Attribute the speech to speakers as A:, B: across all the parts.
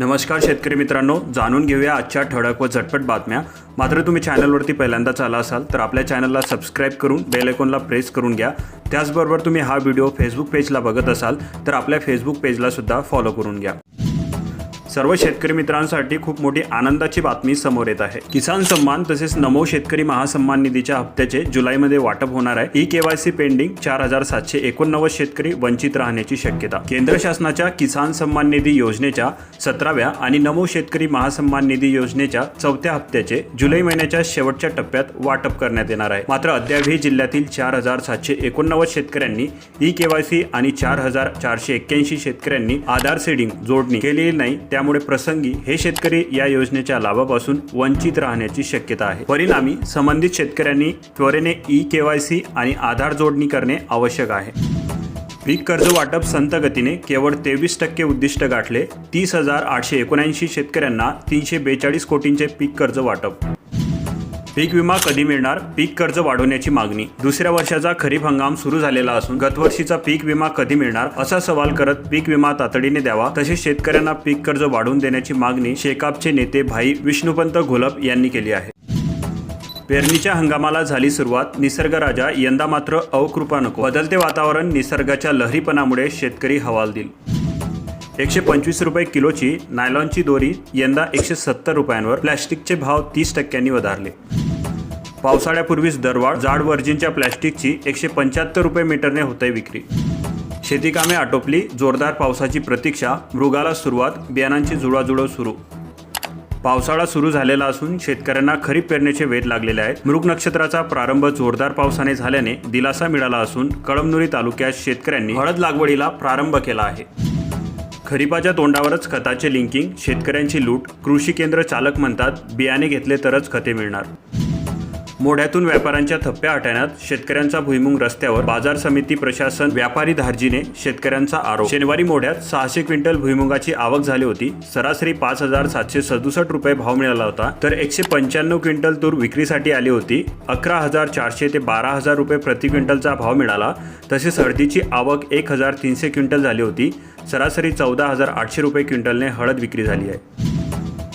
A: नमस्कार शेतकरी मित्रांनो जाणून घेऊया आजच्या ठळक व झटपट बातम्या. मात्र तुम्ही चॅनलवरती पहिल्यांदाच आला असाल तर आपल्या चॅनलला सबस्क्राईब करून बेल आयकॉनला प्रेस करून घ्या. त्याचबरोबर तुम्ही हा व्हिडिओ फेसबुक पेजला बघत असाल तर आपल्या फेसबुक पेजला सुद्धा फॉलो करून घ्या. सर्व शेतकरी मित्रांसाठी खूप मोठी आनंदाची बातमी समोर येत आहे. किसान सन्मान तसेच नमो शेतकरी महासन्मान निधीच्या हप्त्याचे जुलैमध्ये वाटप होणार आहे. ई केवायसी पेंडिंग चार हजार सातशे एकोणनव्वद शेतकरी वंचित राहण्याची शक्यता. केंद्र शासनाच्या किसान सन्मान निधी योजनेच्या सतराव्या आणि नमो शेतकरी महासन्मान निधी योजनेच्या चौथ्या हप्त्याचे जुलै महिन्याच्या शेवटच्या टप्प्यात वाटप करण्यात येणार आहे. मात्र अद्यापही जिल्ह्यातील चार हजार सातशे एकोणनव्वद शेतकऱ्यांनी ई केवायसी आणि चार हजार चारशे एक्क्याऐंशी शेतकऱ्यांनी आधार सीडिंग जोडणी केलेली नाही. त्यामुळे प्रसंगी हे शेतकरी या योजनेच्या लाभापासून वंचित राहण्याची शक्यता आहे. परिणामी संबंधित शेतकऱ्यांनी त्वरेने ई केवायसी आणि आधार जोडणी करणे आवश्यक आहे. पीक कर्ज वाटप संत गतीने केवळ तेवीस टक्के उद्दिष्ट गाठले तीस हजार आठशे एकोणऐंशी शेतकऱ्यांना तीनशे बेचाळीस कोटींचे पीक कर्ज वाटप. पीक विमा कधी मिळणार पीक कर्ज वाढवण्याची मागणी. दुसऱ्या वर्षाचा खरीप हंगाम सुरू झालेला असून गतवर्षीचा पीक विमा कधी मिळणार असा सवाल करत पीक विमा तातडीने द्यावा तसेच शेतकऱ्यांना पीक कर्ज वाढवून देण्याची मागणी शेकापचे नेते भाई विष्णुपंत घोलप यांनी केली आहे. पेरणीच्या हंगामाला झाली सुरुवात निसर्गराजा यंदा मात्र अवकृपा नको. बदलते वातावरण निसर्गाच्या लहरीपणामुळे शेतकरी हवालदिल एकशे पंचवीस रुपये किलोची नायलॉनची दोरी यंदा एकशे सत्तर रुपयांवर. प्लॅस्टिकचे भाव तीस टक्क्यांनी वधारले. पावसाळ्यापूर्वीच दरवाढ जाड वर्जिनच्या प्लॅस्टिकची एकशे पंच्याहत्तर रुपये मीटरने होते विक्री. शेतीकामे आटोपली जोरदार पावसाची प्रतीक्षा मृगाला सुरुवात बियाणांची जुळाजुळव सुरू. पावसाळा सुरू झालेला असून शेतकऱ्यांना खरीप पेरणीचे वेध लागलेले आहेत. मृग नक्षत्राचा प्रारंभ जोरदार पावसाने झाल्याने दिलासा मिळाला असून कळमनुरी तालुक्यात शेतकऱ्यांनी हळद लागवडीला प्रारंभ केला आहे. खरीपाच्या तोंडावरच खताचे लिंकिंग शेतकऱ्यांची लूट कृषी केंद्र चालक म्हणतात बियाणे घेतले तरच खते मिळणार. मोढ्यातून व्यापाऱ्यांच्या थप्प्या हटण्यात शेतकऱ्यांचा भुईमुंग रस्त्यावर बाजार समिती प्रशासन व्यापारी धार्जीने शेतकऱ्यांचा आरोप. शनिवारी मोढ्यात सहाशे क्विंटल भुईमुगाची आवक झाली होती. सरासरी पाच हजार सातशे सदुसष्ट रुपये भाव मिळाला होता. तर एकशे पंच्याण्णव क्विंटल तूर विक्रीसाठी आली होती. अकरा हजार चारशे ते बारा हजार रुपये प्रति क्विंटलचा भाव मिळाला. तसेच हळदीची आवक एक हजार तीनशे क्विंटल झाली होती. सरासरी चौदा हजार आठशे रुपये क्विंटलने हळद विक्री झाली आहे.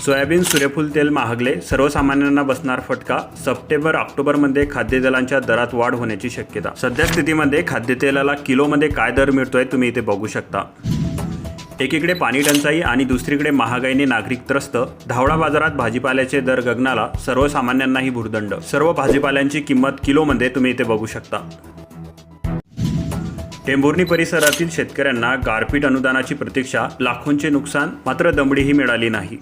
A: सोयाबीन सूर्यफूल तेल महागले सर्वसामान्यांना बसणार फटका सप्टेंबर ऑक्टोबरमध्ये खाद्यतेलांच्या दरात वाढ होण्याची शक्यता. सध्या स्थितीमध्ये खाद्यतेलाला किलोमध्ये काय दर मिळतोय तुम्ही इथे बघू शकता. एकीकडे पाणी टंचाई आणि दुसरीकडे महागाईने नागरिक त्रस्त धावडा बाजारात भाजीपाल्याचे दर गगनाला सर्वसामान्यांनाही भुर्दंड. सर्व भाजीपाल्यांची किंमत किलोमध्ये तुम्ही इथे बघू शकता. टेंभुर्णी परिसरातील शेतकऱ्यांना गारपीट अनुदानाची प्रतीक्षा लाखोंचे नुकसान मात्र दमडीही मिळाली नाही.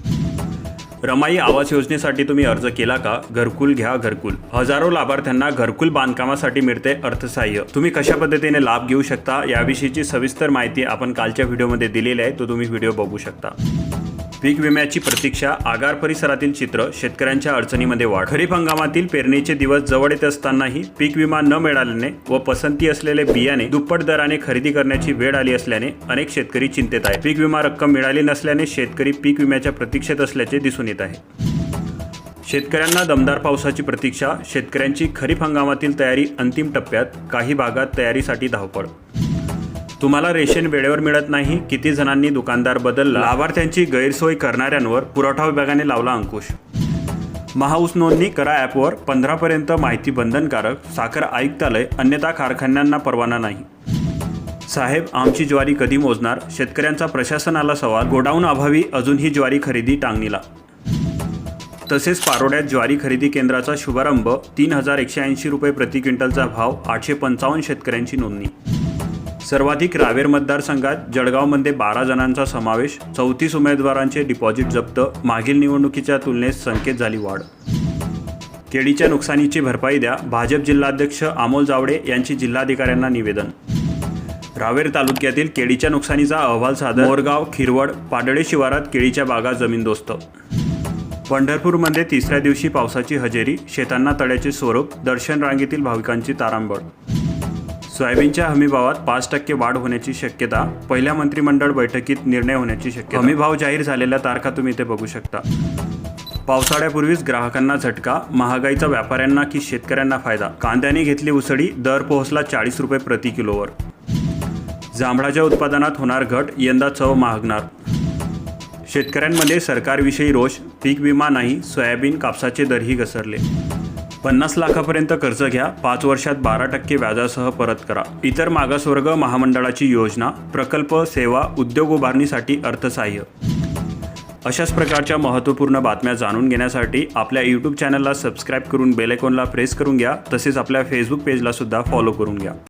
A: रमाई आवास योजनेसाठी तुम्ही अर्ज केला का? घरकुल घ्या घरकुल. हजारो लाभार्थ्यांना घरकुल बांधकामासाठी मिळते अर्थसहाय्य. तुम्ही कशा पद्धतीने लाभ घेऊ शकता? याविषयीची सविस्तर माहिती आपण कालच्या व्हिडिओमध्ये दिलेली आहे तो तुम्ही व्हिडिओ बघू शकता. पीक विम्याची प्रतीक्षा आगार परिसरातील चित्र शेतकऱ्यांच्या अडचणीमध्ये वाढ. खरीप हंगामातील पेरणीचे दिवस जवळ येत असतानाही पीक विमा न मिळाल्याने व पसंती असलेले बियाणे दुप्पट दराने खरेदी करण्याची वेळ आली असल्याने अनेक शेतकरी चिंतेत आहे पीक विमा रक्कम मिळाली नसल्याने शेतकरी पीक विम्याच्या प्रतीक्षेत असल्याचे दिसून येत आहे. शेतकऱ्यांना दमदार पावसाची प्रतीक्षा शेतकऱ्यांची खरीप हंगामातील तयारी अंतिम टप्प्यात काही भागात तयारीसाठी धावपळ. तुम्हाला रेशन वेळेवर मिळत नाही किती जणांनी दुकानदार बदलला लाभार्थ्यांची गैरसोय करणाऱ्यांवर पुरवठा विभागाने लावला अंकुश. महाऊस नोंदणी करा ॲपवर पंधरापर्यंत माहिती बंधनकारक साखर आयुक्तालय अन्यथा कारखान्यांना परवाना नाही. साहेब आमची ज्वारी कधी मोजणार? शेतकऱ्यांचा प्रशासनाला सवाल गोडाऊन अभावी अजूनही ज्वारी खरेदी टांगणीला. तसेच पारोड्यात ज्वारी खरेदी केंद्राचा शुभारंभ तीन हजार एकशे ऐंशी रुपये प्रति क्विंटलचा भाव आठशे पंचावन्न शेतकऱ्यांची नोंदणी. सर्वाधिक रावेर मतदारसंघात जळगावमध्ये बारा जणांचा समावेश चौतीस उमेदवारांचे डिपॉझिट जप्त मागील निवडणुकीच्या तुलनेत संकेत झाली वाढ. केळीच्या नुकसानीची भरपाई द्या भाजप जिल्हाध्यक्ष अमोल जावडे यांची जिल्हाधिकाऱ्यांना निवेदन. रावेर तालुक्यातील केळीच्या नुकसानीचा अहवाल सादर मोरगाव खिरवड पाडळे शिवारात केळीच्या बागा जमीनदोस्त पंढरपूरमध्ये तिसऱ्या दिवशी पावसाची हजेरी शेतांना तळ्याचे स्वरूप दर्शन रांगेतील भाविकांची तारांबळ. सोयाबीनच्या हमीभावात पाच टक्के वाढ होण्याची शक्यता पहिल्या मंत्रिमंडळ बैठकीत निर्णय होण्याची शक्यता. हमीभाव जाहीर झालेल्या तारखा तुम्ही इथे बघू शकता. पावसाळ्यापूर्वीच ग्राहकांना झटका महागाईचा व्यापाऱ्यांना की शेतकऱ्यांना फायदा. कांद्याने घेतली उसळी दर पोहोचला चाळीस रुपये प्रति किलोवर. जांभळाच्या उत्पादनात होणार घट यंदा चव महागणार. शेतकऱ्यांमध्ये सरकारविषयी रोष पीक विमा नाही सोयाबीन कापसाचे दरही घसरले. पन्नास लाखापर्यंत कर्ज घ्या पाच वर्षात बारा टक्के व्याजासह परत करा. इतर मागासवर्ग महामंडळाची योजना प्रकल्प सेवा उद्योग उभारणीसाठी अर्थसहाय्य. अशाच प्रकारच्या महत्त्वपूर्ण बातम्या जाणून घेण्यासाठी आपल्या यूट्यूब चॅनलला सबस्क्राईब करून बेलायकॉनला प्रेस करून घ्या तसेच आपल्या फेसबुक पेजला सुद्धा फॉलो करून घ्या.